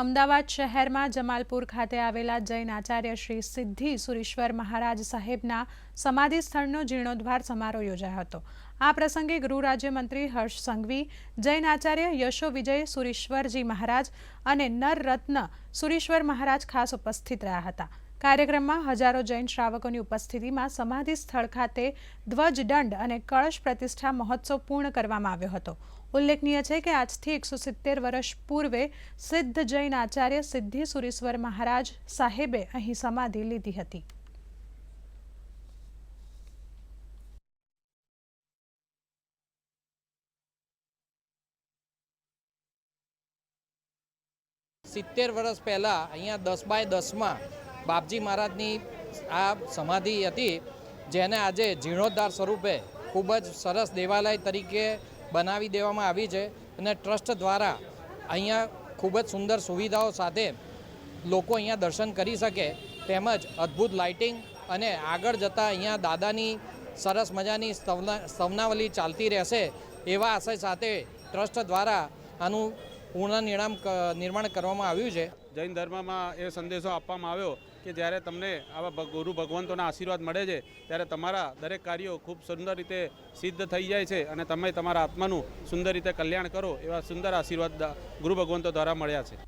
અમદાવાદ શહેરમાં જમાલપુર ખાતે આવેલા જૈન આચાર્ય શ્રી સિદ્ધિ સુરેશ્વર મહારાજ સાહેબના સમાધિ સ્થળનો જીર્ણોદ્ધાર સમારોહ યોજાયો હતો. આ પ્રસંગે ગૃહ રાજ્યમંત્રી હર્ષ સંઘવી, જૈન આચાર્ય યશો વિજય સુરેશ્વરજી મહારાજ અને નરરત્ન સુરેશ્વર મહારાજ ખાસ ઉપસ્થિત રહ્યા હતા. કાર્યક્રમમાં હજારો જૈન શ્રાવકોની ઉપસ્થિતિમાં સમાધિ સ્થળ ખાતે ધ્વજદંડ અને કળશ પ્રતિષ્ઠા મહોત્સવ પૂર્ણ કરવામાં આવ્યો હતો. ઉલ્લેખનીય છે કે આજથી એકસો સિત્તેર વર્ષ પૂર્વે સિદ્ધ જૈન આચાર્ય સિદ્ધિ સુરેશ્વર મહારાજ સાહેબે અહીં સમાધિ લીધી હતી. સિત્તેર વર્ષ પહેલાં અહીંયા દસ બાય દસમાં બાપજી મહારાજની આ સમાધિ હતી, જેને આજે જીર્ણોદ્ધાર સ્વરૂપે ખૂબ જ સરસ દેવાલય તરીકે બનાવી દેવામાં આવી છે અને ટ્રસ્ટ દ્વારા અહીંયા ખૂબ જ સુંદર સુવિધાઓ સાથે લોકો અહીંયા દર્શન કરી શકે, તેમજ અદ્ભુત લાઇટિંગ અને આગળ જતાં અહીંયા દાદાની સરસ મજાની સ્તવના, સ્તવનાવલી ચાલતી રહેશે એવા આશય સાથે ટ્રસ્ટ દ્વારા આનું પૂર્ણ નિર્માણ કરવામાં આવ્યું છે. જૈન ધર્મમાં એ સંદેશો આપવામાં આવ્યો કે જ્યારે તમને આવા ગુરુ ભગવંતોના આશીર્વાદ મળે છે, ત્યારે તમારા દરેક કાર્યો ખૂબ સુંદર રીતે સિદ્ધ થઈ જાય છે અને તમે તમારા આત્માનું સુંદર રીતે કલ્યાણ કરો એવા સુંદર આશીર્વાદ ગુરુ ભગવંતો દ્વારા મળ્યા છે.